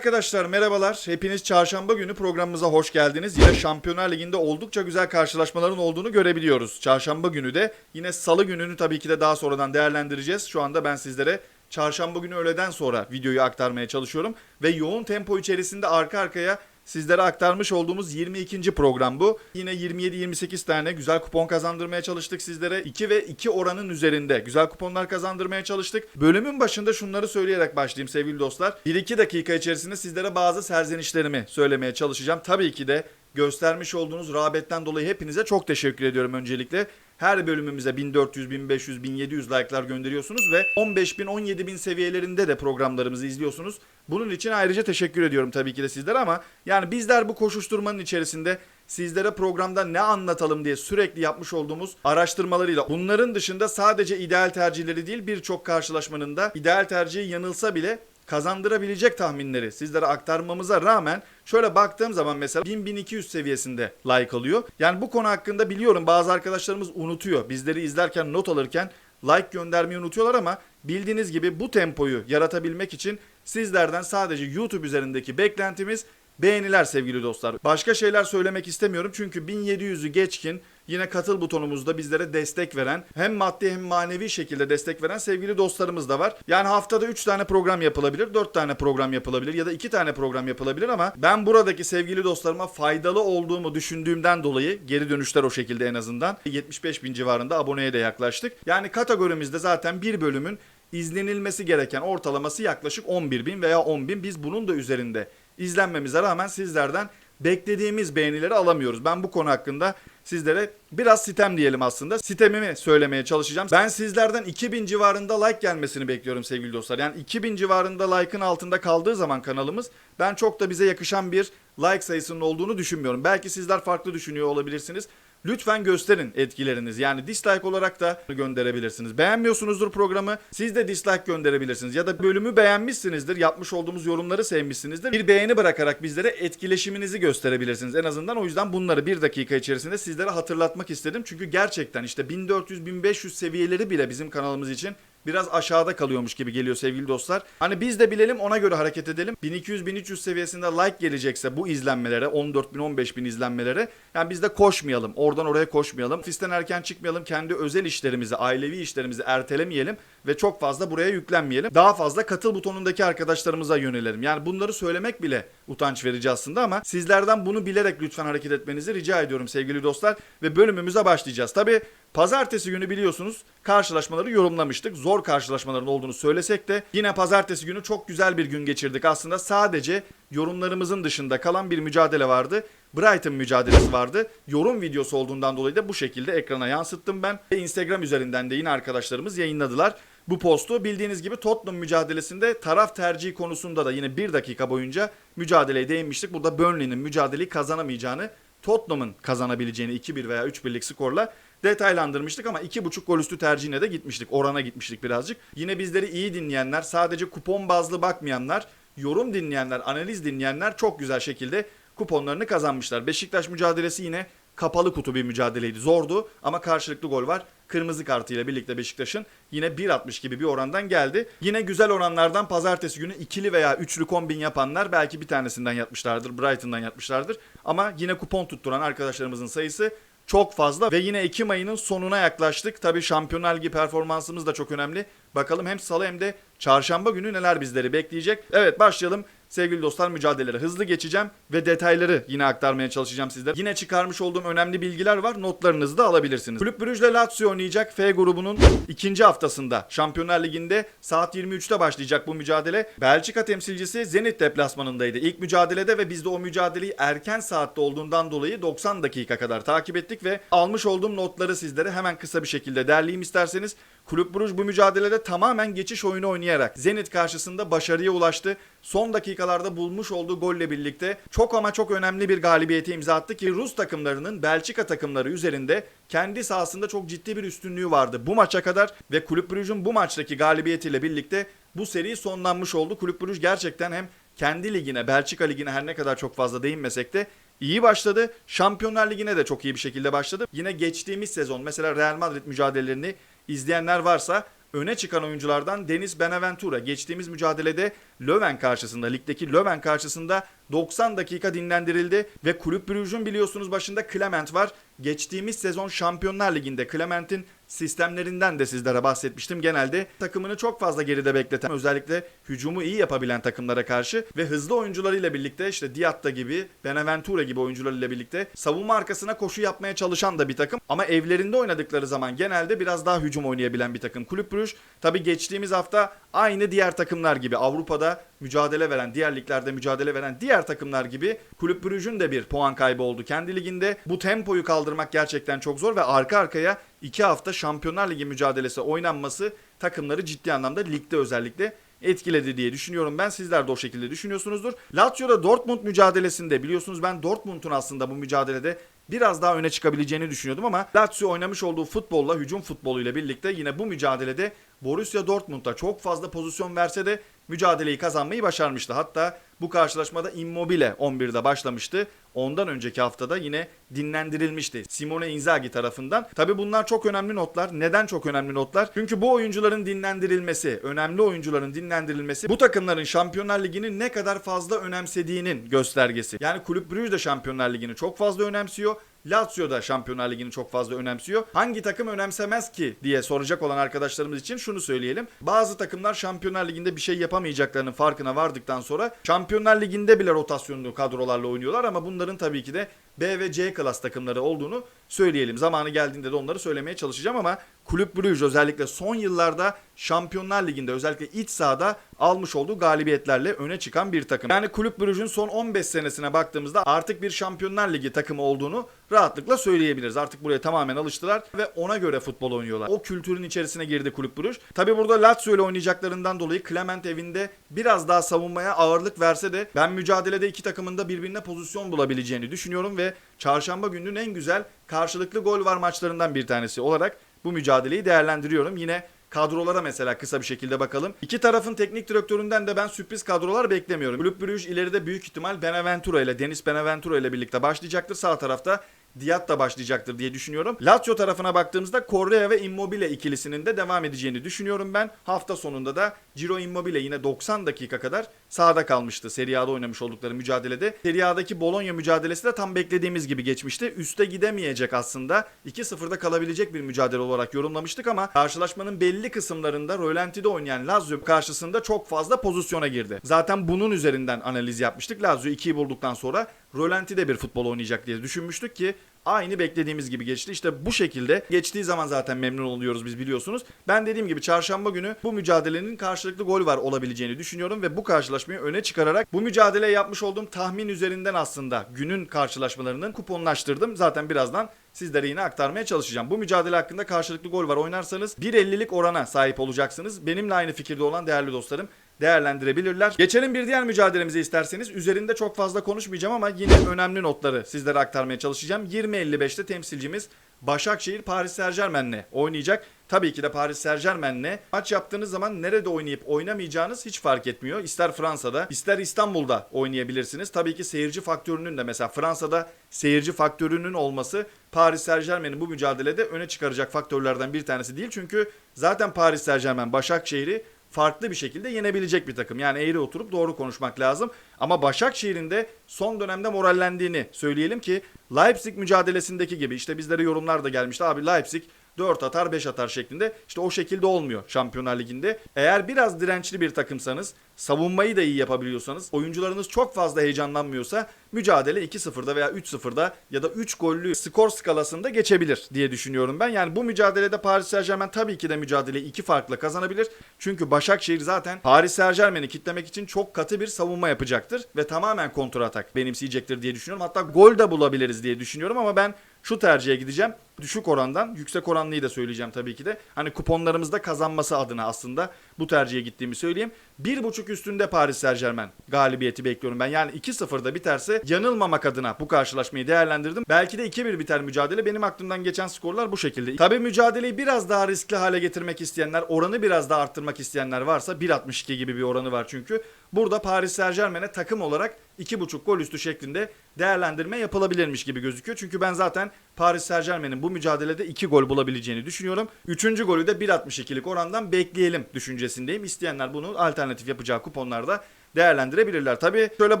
arkadaşlar merhabalar. Hepiniz çarşamba günü programımıza hoş geldiniz. Yine Şampiyonlar Ligi'nde oldukça güzel karşılaşmaların olduğunu görebiliyoruz. Çarşamba günü de yine salı gününü tabii ki de daha sonradan değerlendireceğiz. Şu anda ben sizlere çarşamba günü öğleden sonra videoyu aktarmaya çalışıyorum. Ve yoğun tempo içerisinde arka arkaya sizlere aktarmış olduğumuz 22. program bu. Yine 27-28 tane güzel kupon kazandırmaya çalıştık sizlere. 2 ve 2 oranın üzerinde güzel kuponlar kazandırmaya çalıştık. Bölümün başında şunları söyleyerek başlayayım sevgili dostlar. 1-2 dakika içerisinde sizlere bazı serzenişlerimi söylemeye çalışacağım. Tabii ki de göstermiş olduğunuz rağbetten dolayı hepinize çok teşekkür ediyorum öncelikle. Her bölümümüze 1400, 1500, 1700 like'lar gönderiyorsunuz ve 15000, 17000 seviyelerinde de programlarımızı izliyorsunuz. Bunun için ayrıca teşekkür ediyorum tabii ki de sizlere ama yani bizler bu koşuşturmanın içerisinde sizlere programda ne anlatalım diye sürekli yapmış olduğumuz araştırmalarıyla bunların dışında sadece ideal tercihleri değil birçok karşılaşmanın da ideal tercihi yanılsa bile kazandırabilecek tahminleri sizlere aktarmamıza rağmen şöyle baktığım zaman mesela 1000-1200 seviyesinde like alıyor. Yani bu konu hakkında biliyorum bazı arkadaşlarımız unutuyor. Bizleri izlerken not alırken like göndermeyi unutuyorlar ama bildiğiniz gibi bu tempoyu yaratabilmek için sizlerden sadece YouTube üzerindeki beklentimiz beğeniler sevgili dostlar. Başka şeyler söylemek istemiyorum çünkü 1700'ü geçkin yine katıl butonumuzda bizlere destek veren hem maddi hem manevi şekilde destek veren sevgili dostlarımız da var. Yani haftada 3 tane program yapılabilir, 4 tane program yapılabilir ya da 2 tane program yapılabilir ama ben buradaki sevgili dostlarıma faydalı olduğumu düşündüğümden dolayı geri dönüşler o şekilde en azından 75 bin civarında aboneye de yaklaştık. Yani kategorimizde zaten bir bölümün izlenilmesi gereken ortalaması yaklaşık 11 bin veya 10 bin. Biz bunun da üzerinde izlenmemize rağmen sizlerden beklediğimiz beğenileri alamıyoruz. Ben bu konu hakkında sizlere biraz sitem diyelim aslında. Sitemimi söylemeye çalışacağım. Ben sizlerden 2000 civarında like gelmesini bekliyorum sevgili dostlar. Yani 2000 civarında like'ın altında kaldığı zaman kanalımız ben çok da bize yakışan bir like sayısının olduğunu düşünmüyorum. Belki sizler farklı düşünüyor olabilirsiniz. Lütfen gösterin etkilerinizi. Yani dislike olarak da gönderebilirsiniz. Beğenmiyorsunuzdur programı. Siz de dislike gönderebilirsiniz. Ya da bölümü beğenmişsinizdir. Yapmış olduğumuz yorumları sevmişsinizdir. Bir beğeni bırakarak bizlere etkileşiminizi gösterebilirsiniz. En azından o yüzden bunları bir dakika içerisinde sizlere hatırlatmak istedim. Çünkü gerçekten işte 1400-1500 seviyeleri bile bizim kanalımız için biraz aşağıda kalıyormuş gibi geliyor sevgili dostlar. Hani biz de bilelim ona göre hareket edelim. 1200-1300 seviyesinde like gelecekse bu izlenmelere 14.000-15.000 izlenmelere yani biz de koşmayalım. Oradan oraya koşmayalım. Ofisten erken çıkmayalım. Kendi özel işlerimizi, ailevi işlerimizi ertelemeyelim ve çok fazla buraya yüklenmeyelim. Daha fazla katıl butonundaki arkadaşlarımıza yönelelim. Yani bunları söylemek bile utanç verici aslında ama sizlerden bunu bilerek lütfen hareket etmenizi rica ediyorum sevgili dostlar ve bölümümüze başlayacağız. Tabi pazartesi günü biliyorsunuz karşılaşmaları yorumlamıştık. Zor karşılaşmaların olduğunu söylesek de yine pazartesi günü çok güzel bir gün geçirdik. Aslında sadece yorumlarımızın dışında kalan bir mücadele vardı. Brighton mücadelesi vardı. Yorum videosu olduğundan dolayı da bu şekilde ekrana yansıttım ben. Ve Instagram üzerinden de yine arkadaşlarımız yayınladılar bu postu. Bildiğiniz gibi Tottenham mücadelesinde taraf tercihi konusunda da yine bir dakika boyunca mücadeleye değinmiştik. Burada Burnley'nin mücadeleyi kazanamayacağını, Tottenham'ın kazanabileceğini 2-1 veya 3-1'lik skorla detaylandırmıştık ama 2.5 gol üstü tercihine de gitmiştik. Orana gitmiştik birazcık. Yine bizleri iyi dinleyenler, sadece kupon bazlı bakmayanlar, yorum dinleyenler, analiz dinleyenler çok güzel şekilde kuponlarını kazanmışlar. Beşiktaş mücadelesi yine kapalı kutu bir mücadeleydi. Zordu ama karşılıklı gol var. Kırmızı kartıyla birlikte Beşiktaş'ın yine 1.60 gibi bir orandan geldi. Yine güzel oranlardan pazartesi günü ikili veya üçlü kombin yapanlar belki bir tanesinden yatmışlardır. Brighton'dan yatmışlardır. Ama yine kupon tutturan arkadaşlarımızın sayısı çok fazla ve yine Ekim ayının sonuna yaklaştık. Tabii Şampiyonlar Ligi performansımız da çok önemli. Bakalım hem salı hem de çarşamba günü neler bizleri bekleyecek. Evet başlayalım. Sevgili dostlar mücadelelere hızlı geçeceğim ve detayları yine aktarmaya çalışacağım sizlere. Yine çıkarmış olduğum önemli bilgiler var. Notlarınızı da alabilirsiniz. Kulüp Brugge ile Lazio oynayacak F grubunun ikinci haftasında Şampiyonlar Ligi'nde saat 23'te başlayacak bu mücadele. Belçika temsilcisi Zenit deplasmanındaydı ilk mücadelede ve biz de o mücadeleyi erken saatte olduğundan dolayı 90 dakika kadar takip ettik ve almış olduğum notları sizlere hemen kısa bir şekilde derleyeyim isterseniz. Kulüp Brugge bu mücadelede tamamen geçiş oyunu oynayarak Zenit karşısında başarıya ulaştı. Son dakikalarda bulmuş olduğu golle birlikte çok ama çok önemli bir galibiyete imza attı ki Rus takımlarının Belçika takımları üzerinde kendi sahasında çok ciddi bir üstünlüğü vardı bu maça kadar ve Kulüp Brugge'un bu maçtaki galibiyetiyle birlikte bu seri sonlanmış oldu. Kulüp Brugge gerçekten hem kendi ligine, Belçika ligine her ne kadar çok fazla değinmesek de iyi başladı. Şampiyonlar Ligi'ne de çok iyi bir şekilde başladı. Yine geçtiğimiz sezon mesela Real Madrid mücadelelerini izleyenler varsa öne çıkan oyunculardan Deniz Benaventura geçtiğimiz mücadelede Löwen karşısında ligdeki Löwen karşısında 90 dakika dinlendirildi ve Kulüp Brugge'un biliyorsunuz başında Clement var. Geçtiğimiz sezon Şampiyonlar Ligi'nde Clement'in sistemlerinden de sizlere bahsetmiştim. Genelde takımını çok fazla geride bekleten özellikle hücumu iyi yapabilen takımlara karşı ve hızlı oyuncularıyla birlikte işte Diatta gibi Benaventura gibi oyuncularıyla birlikte savunma arkasına koşu yapmaya çalışan da bir takım. Ama evlerinde oynadıkları zaman genelde biraz daha hücum oynayabilen bir takım. Kulüp Brugge tabi geçtiğimiz hafta aynı diğer takımlar gibi Avrupa'da mücadele veren, diğer liglerde mücadele veren diğer takımlar gibi Kulüp Brugge'un de bir puan kaybı oldu. Kendi liginde bu tempoyu kaldırmak gerçekten çok zor ve arka arkaya iki hafta Şampiyonlar Ligi mücadelesi oynanması takımları ciddi anlamda ligde özellikle etkiledi diye düşünüyorum ben. Sizler de o şekilde düşünüyorsunuzdur. Lazio'da Dortmund mücadelesinde biliyorsunuz ben Dortmund'un aslında bu mücadelede biraz daha öne çıkabileceğini düşünüyordum ama Lazio oynamış olduğu futbolla, hücum futboluyla birlikte yine bu mücadelede Borussia Dortmund'a çok fazla pozisyon verse de mücadeleyi kazanmayı başarmıştı. Hatta bu karşılaşmada Immobile 11'de başlamıştı. Ondan önceki haftada yine dinlendirilmişti Simone Inzaghi tarafından. Tabi bunlar çok önemli notlar. Neden çok önemli notlar? Çünkü bu oyuncuların dinlendirilmesi, önemli oyuncuların dinlendirilmesi bu takımların Şampiyonlar Ligi'ni ne kadar fazla önemsediğinin göstergesi. Yani Kulüp Brugge de Şampiyonlar Ligi'ni çok fazla önemsiyor. Lazio da Şampiyonlar Ligi'ni çok fazla önemsiyor. Hangi takım önemsemez ki diye soracak olan arkadaşlarımız için şunu söyleyelim. Bazı takımlar Şampiyonlar Ligi'nde bir şey yapamayacaklarının farkına vardıktan sonra Şampiyonlar Ligi'nde bile rotasyonlu kadrolarla oynuyorlar ama bunların tabii ki de B ve C klas takımları olduğunu söyleyelim. Zamanı geldiğinde de onları söylemeye çalışacağım ama Kulüp Brugge özellikle son yıllarda Şampiyonlar Ligi'nde özellikle iç sahada almış olduğu galibiyetlerle öne çıkan bir takım. Yani Kulüp Brugge'un son 15 senesine baktığımızda artık bir Şampiyonlar Ligi takımı olduğunu rahatlıkla söyleyebiliriz. Artık buraya tamamen alıştılar ve ona göre futbol oynuyorlar. O kültürün içerisine girdi Kulüp Brugge. Tabi burada Lazio ile oynayacaklarından dolayı Clement evinde biraz daha savunmaya ağırlık verse de ben mücadelede iki takımın da birbirine pozisyon bulabileceğini düşünüyorum ve çarşamba gününün en güzel karşılıklı gol var maçlarından bir tanesi olarak bu mücadeleyi değerlendiriyorum. Yine kadrolara mesela kısa bir şekilde bakalım. İki tarafın teknik direktöründen de ben sürpriz kadrolar beklemiyorum. Kulüp Brugge ileride büyük ihtimal Benaventura ile Deniz Benaventura ile birlikte başlayacaktır. Sağ tarafta Diat da başlayacaktır diye düşünüyorum. Lazio tarafına baktığımızda Correa ve Immobile ikilisinin de devam edeceğini düşünüyorum ben. Hafta sonunda da Ciro Immobile yine 90 dakika kadar sahada kalmıştı. Serie A'da oynamış oldukları mücadelede. Serie A'daki Bologna mücadelesi de tam beklediğimiz gibi geçmişti. Üste gidemeyecek aslında. 2-0'da kalabilecek bir mücadele olarak yorumlamıştık ama karşılaşmanın belli kısımlarında rölantide oynayan Lazio karşısında çok fazla pozisyona girdi. Zaten bunun üzerinden analiz yapmıştık. Lazio 2'yi bulduktan sonra rölantide bir futbol oynayacak diye düşünmüştük ki Aynı beklediğimiz gibi geçti. İşte bu şekilde geçtiği zaman zaten memnun oluyoruz biz biliyorsunuz. Ben dediğim gibi çarşamba günü bu mücadelenin karşılıklı gol var olabileceğini düşünüyorum ve bu karşılaşmayı öne çıkararak bu mücadele yapmış olduğum tahmin üzerinden aslında günün karşılaşmalarının kuponlaştırdım. Zaten birazdan sizlere yine aktarmaya çalışacağım. Bu mücadele hakkında karşılıklı gol var oynarsanız 1.50'lik orana sahip olacaksınız. Benimle aynı fikirde olan değerli dostlarım değerlendirebilirler. Geçelim bir diğer mücadelemize isterseniz. Üzerinde çok fazla konuşmayacağım ama yine önemli notları sizlere aktarmaya çalışacağım. 20.55'te temsilcimiz Başakşehir Paris Saint Germain'le oynayacak. Tabii ki de Paris Saint Germain'le maç yaptığınız zaman nerede oynayıp oynamayacağınız hiç fark etmiyor. İster Fransa'da ister İstanbul'da oynayabilirsiniz. Tabii ki seyirci faktörünün de mesela Fransa'da seyirci faktörünün olması Paris Saint Germain'i bu mücadelede öne çıkaracak faktörlerden bir tanesi değil. Çünkü zaten Paris Saint Germain Başakşehir'i farklı bir şekilde yenebilecek bir takım. Yani eğri oturup doğru konuşmak lazım. Ama Başakşehir'in de son dönemde morallendiğini söyleyelim ki Leipzig mücadelesindeki gibi işte bizlere yorumlar da gelmişti. Abi Leipzig 4 atar 5 atar şeklinde. İşte o şekilde olmuyor Şampiyonlar Ligi'nde. Eğer biraz dirençli bir takımsanız, savunmayı da iyi yapabiliyorsanız, oyuncularınız çok fazla heyecanlanmıyorsa mücadele 2-0'da veya 3-0'da ya da 3 gollü skor skalasında geçebilir diye düşünüyorum ben. Yani bu mücadelede Paris Saint Germain tabii ki de mücadeleyi iki farkla kazanabilir. Çünkü Başakşehir zaten Paris Saint Germain'i kitlemek için çok katı bir savunma yapacaktır ve tamamen kontra atak benimseyecektir diye düşünüyorum. Hatta gol de bulabiliriz diye düşünüyorum ama ben şu tercihe gideceğim. Düşük orandan yüksek oranlıyı da söyleyeceğim tabii ki de. Hani kuponlarımızda kazanması adına aslında bu tercihe gittiğimi söyleyeyim. 1.5 üstünde Paris Saint Germain galibiyeti bekliyorum ben. Yani 2-0'da biterse yanılmamak adına bu karşılaşmayı değerlendirdim. Belki de 2-1 biter mücadele. Benim aklımdan geçen skorlar bu şekilde. Tabii mücadeleyi biraz daha riskli hale getirmek isteyenler, oranı biraz daha arttırmak isteyenler varsa 1.62 gibi bir oranı var çünkü. Burada Paris Saint Germain'e takım olarak 2.5 gol üstü şeklinde değerlendirme yapılabilirmiş gibi gözüküyor. Çünkü ben zaten Paris Saint Germain'in bu mücadelede 2 gol bulabileceğini düşünüyorum. Üçüncü golü de 1.62'lik orandan bekleyelim düşüncesindeyim. İsteyenler bunu alternatif yapacağı kuponlarda değerlendirebilirler. Tabii şöyle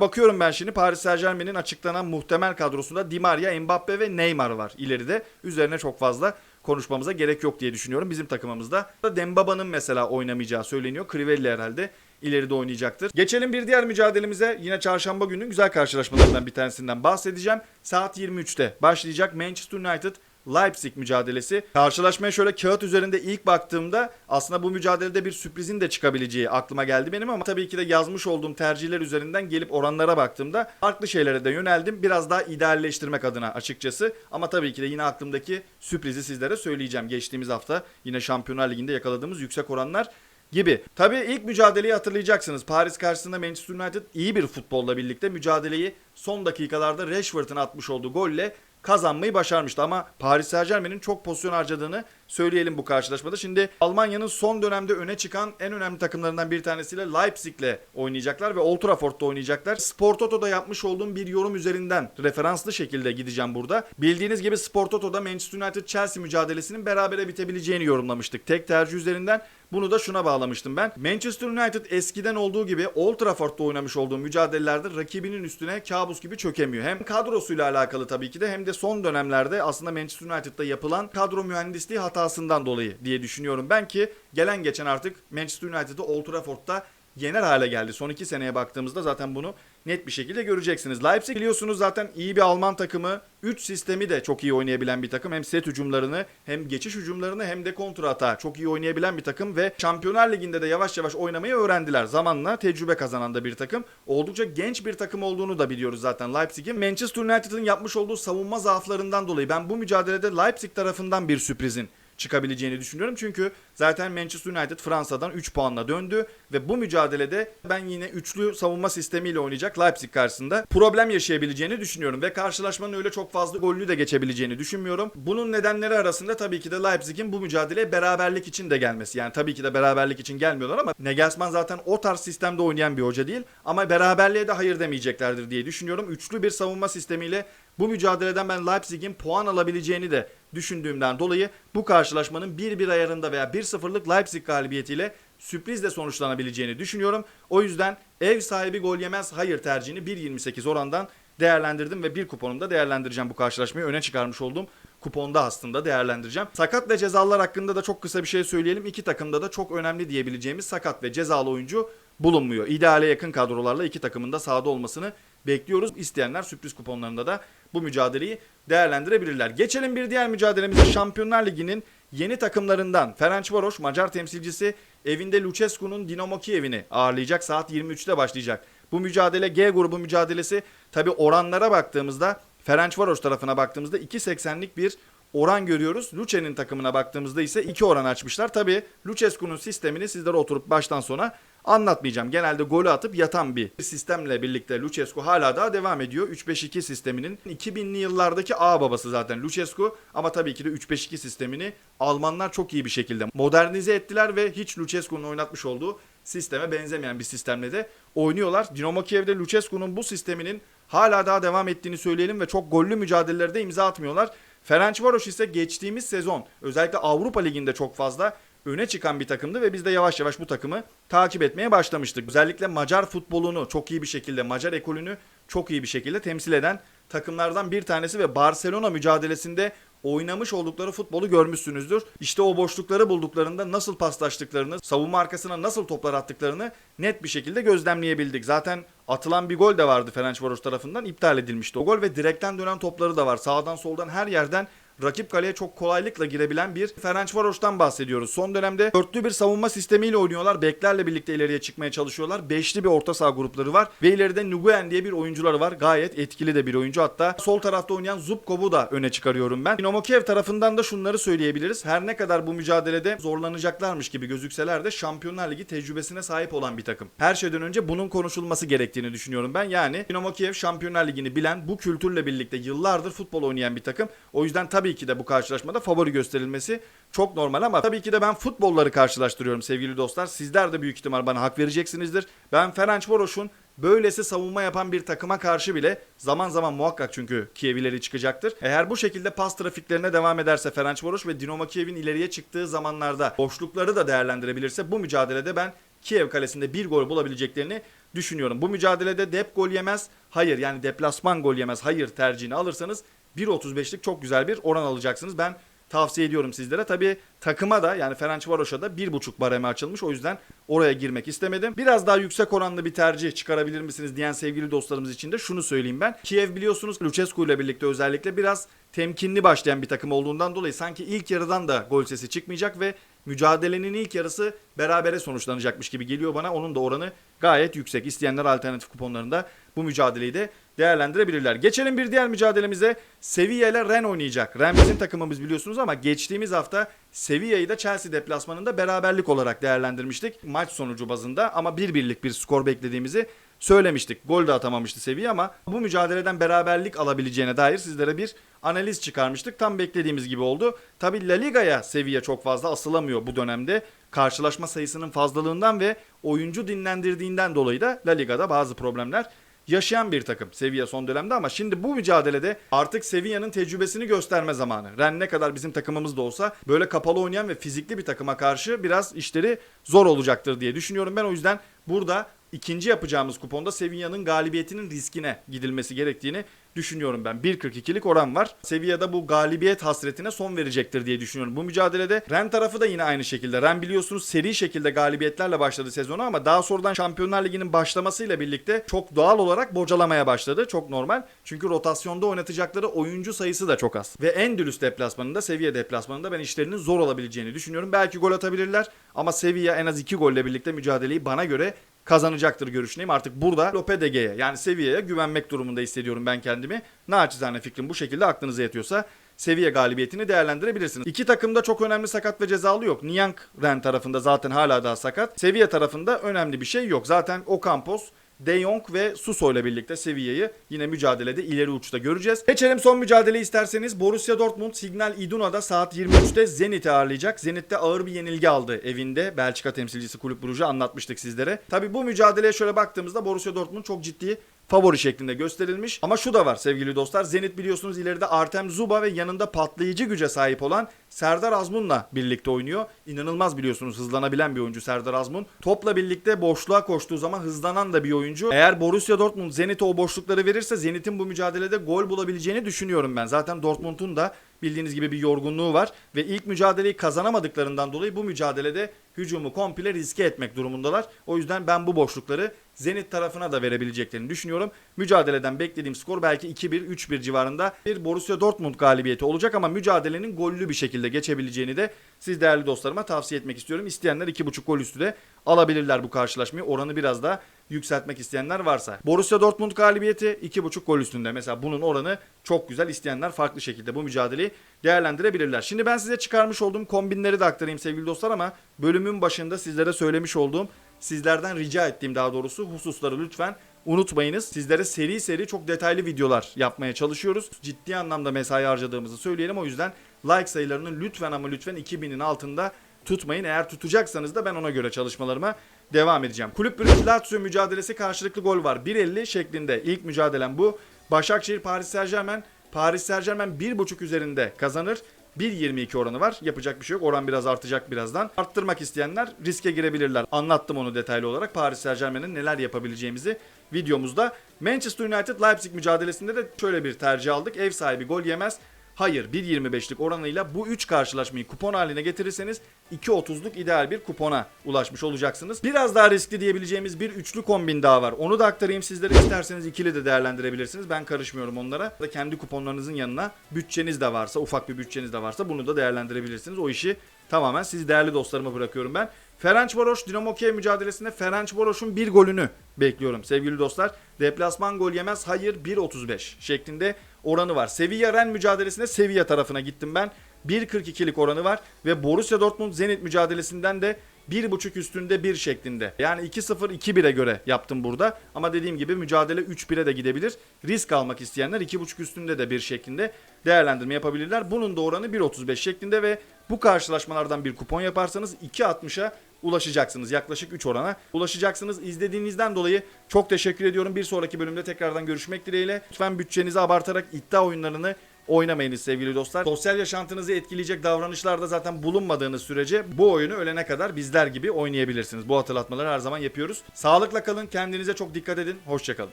bakıyorum ben şimdi Paris Saint Germain'in açıklanan muhtemel kadrosunda Di Maria, Mbappe ve Neymar var ileride. Üzerine çok fazla konuşmamıza gerek yok diye düşünüyorum. Bizim takımımızda Dembaba'nın mesela oynamayacağı söyleniyor. Crivelli herhalde ileride oynayacaktır. Geçelim bir diğer mücadelemize. Yine çarşamba günü güzel karşılaşmalarından bir tanesinden bahsedeceğim. Saat 23'te başlayacak Manchester United Leipzig mücadelesi. Karşılaşmaya şöyle kağıt üzerinde ilk baktığımda aslında bu mücadelede bir sürprizin de çıkabileceği aklıma geldi benim ama tabii ki de yazmış olduğum tercihler üzerinden gelip oranlara baktığımda farklı şeylere de yöneldim. Biraz daha idealleştirmek adına açıkçası. Ama tabii ki de yine aklımdaki sürprizi sizlere söyleyeceğim. Geçtiğimiz hafta yine Şampiyonlar Ligi'nde yakaladığımız yüksek oranlar gibi. Tabii ilk mücadeleyi hatırlayacaksınız. Paris karşısında Manchester United iyi bir futbolla birlikte mücadeleyi son dakikalarda Rashford'un atmış olduğu golle kazanmayı başarmıştı ama Paris Saint Germain'in çok pozisyon harcadığını söyleyelim bu karşılaşmada. Şimdi Almanya'nın son dönemde öne çıkan en önemli takımlarından bir tanesiyle Leipzig'le oynayacaklar ve Old Trafford'da oynayacaklar. Spor Toto'da yapmış olduğum bir yorum üzerinden referanslı şekilde gideceğim burada. Bildiğiniz gibi Spor Toto'da Manchester United Chelsea mücadelesinin berabere bitebileceğini yorumlamıştık. Tek tercih üzerinden bunu da şuna bağlamıştım ben. Manchester United eskiden olduğu gibi Old Trafford'da oynamış olduğu mücadelelerde rakibinin üstüne kabus gibi çökemiyor. Hem kadrosuyla alakalı tabii ki de hem de son dönemlerde aslında Manchester United'da yapılan kadro mühendisliği hatasından dolayı diye düşünüyorum. Ben ki gelen geçen artık Manchester United'ı Old Trafford'da yener hale geldi. Son iki seneye baktığımızda zaten bunu net bir şekilde göreceksiniz. Leipzig biliyorsunuz zaten iyi bir Alman takımı. 3 sistemi de çok iyi oynayabilen bir takım. Hem set hücumlarını hem geçiş hücumlarını hem de kontra atağı çok iyi oynayabilen bir takım ve Şampiyonlar Ligi'nde de yavaş yavaş oynamayı öğrendiler. Zamanla tecrübe kazanan da bir takım. Oldukça genç bir takım olduğunu da biliyoruz zaten Leipzig'in. Manchester United'ın yapmış olduğu savunma zaaflarından dolayı ben bu mücadelede Leipzig tarafından bir sürprizin çıkabileceğini düşünüyorum. Çünkü zaten Manchester United Fransa'dan 3 puanla döndü ve bu mücadelede ben yine üçlü savunma sistemiyle oynayacak Leipzig karşısında problem yaşayabileceğini düşünüyorum ve karşılaşmanın öyle çok fazla gollü de geçebileceğini düşünmüyorum. Bunun nedenleri arasında tabii ki de Leipzig'in bu mücadeleye beraberlik için de gelmesi. Yani tabii ki de beraberlik için gelmiyorlar ama Nagelsmann zaten o tarz sistemde oynayan bir hoca değil ama beraberliğe de hayır demeyeceklerdir diye düşünüyorum. Üçlü bir savunma sistemiyle bu mücadeleden ben Leipzig'in puan alabileceğini de düşündüğümden dolayı bu karşılaşmanın 1-1 ayarında veya 1-0'lık Leipzig galibiyetiyle sürprizle sonuçlanabileceğini düşünüyorum. O yüzden ev sahibi gol yemez hayır tercihini 1.28 orandan değerlendirdim ve bir kuponumda değerlendireceğim bu karşılaşmayı öne çıkarmış olduğum kuponda aslında değerlendireceğim. Sakat ve cezalılar hakkında da çok kısa bir şey söyleyelim. İki takımda da çok önemli diyebileceğimiz sakat ve cezalı oyuncu bulunmuyor. İdeale yakın kadrolarla iki takımın da sahada olmasını bekliyoruz. İsteyenler sürpriz kuponlarında da bu mücadeleyi değerlendirebilirler. Geçelim bir diğer mücadelemize Şampiyonlar Ligi'nin yeni takımlarından Ferencvaros Macar temsilcisi evinde Lucescu'nun Dinamo Kiev'ini ağırlayacak. Saat 23'te başlayacak. Bu mücadele G grubu mücadelesi tabi oranlara baktığımızda Ferencvaros tarafına baktığımızda 2.80'lik bir oran görüyoruz. Luce'nin takımına baktığımızda ise 2 oran açmışlar. Tabi Lucescu'nun sistemini sizlere oturup baştan sona anlatmayacağım. Genelde golü atıp yatan bir sistemle birlikte Lucescu hala daha devam ediyor. 3-5-2 sisteminin 2000'li yıllardaki ağ babası zaten Lucescu ama tabii ki de 3-5-2 sistemini Almanlar çok iyi bir şekilde modernize ettiler ve hiç Lucescu'nun oynatmış olduğu sisteme benzemeyen bir sistemle de oynuyorlar. Dinamo Kiev'de Lucescu'nun bu sisteminin hala daha devam ettiğini söyleyelim ve çok gollü mücadelelerde imza atmıyorlar. Ferencvaros ise geçtiğimiz sezon özellikle Avrupa Ligi'nde çok fazla öne çıkan bir takımdı ve biz de yavaş yavaş bu takımı takip etmeye başlamıştık. Özellikle Macar futbolunu çok iyi bir şekilde, Macar ekolünü çok iyi bir şekilde temsil eden takımlardan bir tanesi ve Barcelona mücadelesinde oynamış oldukları futbolu görmüşsünüzdür. İşte o boşlukları bulduklarında nasıl paslaştıklarını, savunma arkasına nasıl toplar attıklarını net bir şekilde gözlemleyebildik. Zaten atılan bir gol de vardı Ferencvaros tarafından iptal edilmişti o gol ve direkten dönen topları da var. Sağdan soldan her yerden rakip kaleye çok kolaylıkla girebilen bir Ferencvaros'tan bahsediyoruz. Son dönemde dörtlü bir savunma sistemiyle oynuyorlar. Beklerle birlikte ileriye çıkmaya çalışıyorlar. Beşli bir orta saha grupları var. Ve ileride Nguyen diye bir oyuncuları var. Gayet etkili de bir oyuncu. Hatta sol tarafta oynayan Zubkov'u da öne çıkarıyorum ben. Dinamo Kiev tarafından da şunları söyleyebiliriz. Her ne kadar bu mücadelede zorlanacaklarmış gibi gözükseler de Şampiyonlar Ligi tecrübesine sahip olan bir takım. Her şeyden önce bunun konuşulması gerektiğini düşünüyorum ben. Yani Dinamo Kiev Şampiyonlar Ligi'ni bilen, bu kültürle birlikte yıllardır futbol oynayan bir takım. O yüzden tabii ki de bu karşılaşmada favori gösterilmesi çok normal ama tabii ki de ben futbolları karşılaştırıyorum sevgili dostlar. Sizler de büyük ihtimal bana hak vereceksinizdir. Ben Ferencvaros'un böylesi savunma yapan bir takıma karşı bile zaman zaman muhakkak çünkü Kiev ileri çıkacaktır. Eğer bu şekilde pas trafiklerine devam ederse Ferencvaros ve Dinamo Kiev'in ileriye çıktığı zamanlarda boşlukları da değerlendirebilirse bu mücadelede ben Kiev kalesinde bir gol bulabileceklerini düşünüyorum. Bu mücadelede dep gol yemez. Hayır yani deplasman gol yemez. Hayır tercihini alırsanız 1.35'lik çok güzel bir oran alacaksınız. Ben tavsiye ediyorum sizlere. Tabii takıma da yani Ferencvaros'a da 1.5 bareme açılmış. O yüzden oraya girmek istemedim. Biraz daha yüksek oranlı bir tercih çıkarabilir misiniz diyen sevgili dostlarımız için de şunu söyleyeyim ben. Kiev biliyorsunuz Lucescu ile birlikte özellikle biraz temkinli başlayan bir takım olduğundan dolayı sanki ilk yarıdan da gol sesi çıkmayacak ve mücadelenin ilk yarısı berabere sonuçlanacakmış gibi geliyor bana. Onun da oranı gayet yüksek. İsteyenler alternatif kuponlarında bu mücadeleyi de değerlendirebilirler. Geçelim bir diğer mücadelemize. Sevilla ile Ren oynayacak. Ren bizim takımımız biliyorsunuz ama geçtiğimiz hafta Sevilla'yı da Chelsea deplasmanında beraberlik olarak değerlendirmiştik. Maç sonucu bazında ama bir birlik bir skor beklediğimizi söylemiştik. Gol de atamamıştı Sevilla ama bu mücadeleden beraberlik alabileceğine dair sizlere bir analiz çıkarmıştık. Tam beklediğimiz gibi oldu. Tabi La Liga'ya Sevilla çok fazla asılamıyor bu dönemde. Karşılaşma sayısının fazlalığından ve oyuncu dinlendirdiğinden dolayı da La Liga'da bazı problemler yaşayan bir takım Sevilla son dönemde ama şimdi bu mücadelede artık Sevilla'nın tecrübesini gösterme zamanı. Ren ne kadar bizim takımımız da olsa böyle kapalı oynayan ve fizikli bir takıma karşı biraz işleri zor olacaktır diye düşünüyorum. Ben o yüzden burada ikinci yapacağımız kuponda Sevilla'nın galibiyetinin riskine gidilmesi gerektiğini düşünüyorum ben. 1.42'lik oran var. Sevilla'da bu galibiyet hasretine son verecektir diye düşünüyorum. Bu mücadelede Ren tarafı da yine aynı şekilde. Ren biliyorsunuz seri şekilde galibiyetlerle başladı sezonu ama daha sonradan Şampiyonlar Ligi'nin başlamasıyla birlikte çok doğal olarak bocalamaya başladı. Çok normal. Çünkü rotasyonda oynatacakları oyuncu sayısı da çok az. Ve Endülüs deplasmanında, Sevilla deplasmanında ben işlerinin zor olabileceğini düşünüyorum. Belki gol atabilirler ama Sevilla en az 2 golle birlikte mücadeleyi bana göre kazanacaktır görüşündeyim. Artık burada Lopetegui'ye yani Sevilla'ya güvenmek durumunda hissediyorum ben kendimi. Naçizane fikrim bu şekilde aklınıza yatıyorsa seviye galibiyetini değerlendirebilirsiniz. İki takımda çok önemli sakat ve cezalı yok. Niang Ren tarafında zaten hala daha sakat. Seviye tarafında önemli bir şey yok. Zaten Ocampos De Jong ve Suso ile birlikte Sevilla'yı yine mücadelede ileri uçta göreceğiz. Geçelim son mücadeleyi isterseniz. Borussia Dortmund Signal Iduna'da saat 23'te Zenit'i ağırlayacak. Zenit'te ağır bir yenilgi aldı evinde. Belçika temsilcisi Kulüp Brugge'u anlatmıştık sizlere. Tabi bu mücadeleye şöyle baktığımızda Borussia Dortmund çok ciddi favori şeklinde gösterilmiş. Ama şu da var sevgili dostlar. Zenit biliyorsunuz ileride Artem Zuba ve yanında patlayıcı güce sahip olan Serdar Azmun'la birlikte oynuyor. İnanılmaz biliyorsunuz hızlanabilen bir oyuncu Serdar Azmun. Topla birlikte boşluğa koştuğu zaman hızlanan da bir oyuncu. Eğer Borussia Dortmund Zenit'e o boşlukları verirse Zenit'in bu mücadelede gol bulabileceğini düşünüyorum ben. Zaten Dortmund'un da bildiğiniz gibi bir yorgunluğu var ve ilk mücadeleyi kazanamadıklarından dolayı bu mücadelede hücumu komple riske etmek durumundalar. O yüzden ben bu boşlukları Zenit tarafına da verebileceklerini düşünüyorum. Mücadeleden beklediğim skor belki 2-1, 3-1 civarında bir Borussia Dortmund galibiyeti olacak ama mücadelenin gollü bir şekilde geçebileceğini de siz değerli dostlarıma tavsiye etmek istiyorum. İsteyenler 2.5 gol üstü de alabilirler bu karşılaşmayı. Oranı biraz daha yükseltmek isteyenler varsa. Borussia Dortmund galibiyeti 2.5 gol üstünde. Mesela bunun oranı çok güzel. İsteyenler farklı şekilde bu mücadeleyi değerlendirebilirler. Şimdi ben size çıkarmış olduğum kombinleri de aktarayım sevgili dostlar ama bölümün başında sizlere söylemiş olduğum sizlerden rica ettiğim daha doğrusu hususları lütfen unutmayınız. Sizlere seri seri çok detaylı videolar yapmaya çalışıyoruz. Ciddi anlamda mesai harcadığımızı söyleyelim. O yüzden like sayılarını lütfen ama lütfen 2000'in altında tutmayın. Eğer tutacaksanız da ben ona göre çalışmalarıma devam edeceğim. Kulüp Brugge Lazio mücadelesi karşılıklı gol var. 1.50 şeklinde ilk mücadelem bu. Başakşehir Paris Saint Germain Paris Saint Germain 1.5 üzerinde kazanır. 1.22 oranı var. Yapacak bir şey yok. Oran biraz artacak birazdan. Arttırmak isteyenler riske girebilirler. Anlattım onu detaylı olarak. Paris Saint Germain'in neler yapabileceğimizi videomuzda. Manchester United Leipzig mücadelesinde de şöyle bir tercih aldık. Ev sahibi gol yemez. Hayır 1.25'lik oranıyla bu 3 karşılaşmayı kupon haline getirirseniz 2.30'luk ideal bir kupona ulaşmış olacaksınız. Biraz daha riskli diyebileceğimiz bir üçlü kombin daha var. Onu da aktarayım sizlere. İsterseniz ikili de değerlendirebilirsiniz. Ben karışmıyorum onlara. Da kendi kuponlarınızın yanına bütçeniz de varsa, ufak bir bütçeniz de varsa bunu da değerlendirebilirsiniz. O işi tamamen siz değerli dostlarıma bırakıyorum ben. Ferencvaros Dinamo Kiev mücadelesinde Ferencvaros'un bir golünü bekliyorum sevgili dostlar. Deplasman gol yemez hayır 1.35 şeklinde oranı var. Sevilla Ren mücadelesinde Sevilla tarafına gittim ben. 1.42'lik oranı var ve Borussia Dortmund Zenit mücadelesinden de 1.5 üstünde 1 şeklinde. Yani 2-0 2-1'e göre yaptım burada. Ama dediğim gibi mücadele 3-1'e de gidebilir. Risk almak isteyenler 2.5 üstünde de 1 şeklinde değerlendirme yapabilirler. Bunun da oranı 1.35 şeklinde ve bu karşılaşmalardan bir kupon yaparsanız 2.60'a ulaşacaksınız. Yaklaşık 3 orana ulaşacaksınız. İzlediğinizden dolayı çok teşekkür ediyorum. Bir sonraki bölümde tekrardan görüşmek dileğiyle. Lütfen bütçenizi abartarak iddia oyunlarını oynamayınız sevgili dostlar. Sosyal yaşantınızı etkileyecek davranışlarda zaten bulunmadığınız sürece bu oyunu ölene kadar bizler gibi oynayabilirsiniz. Bu hatırlatmaları her zaman yapıyoruz. Sağlıkla kalın, kendinize çok dikkat edin. Hoşçakalın.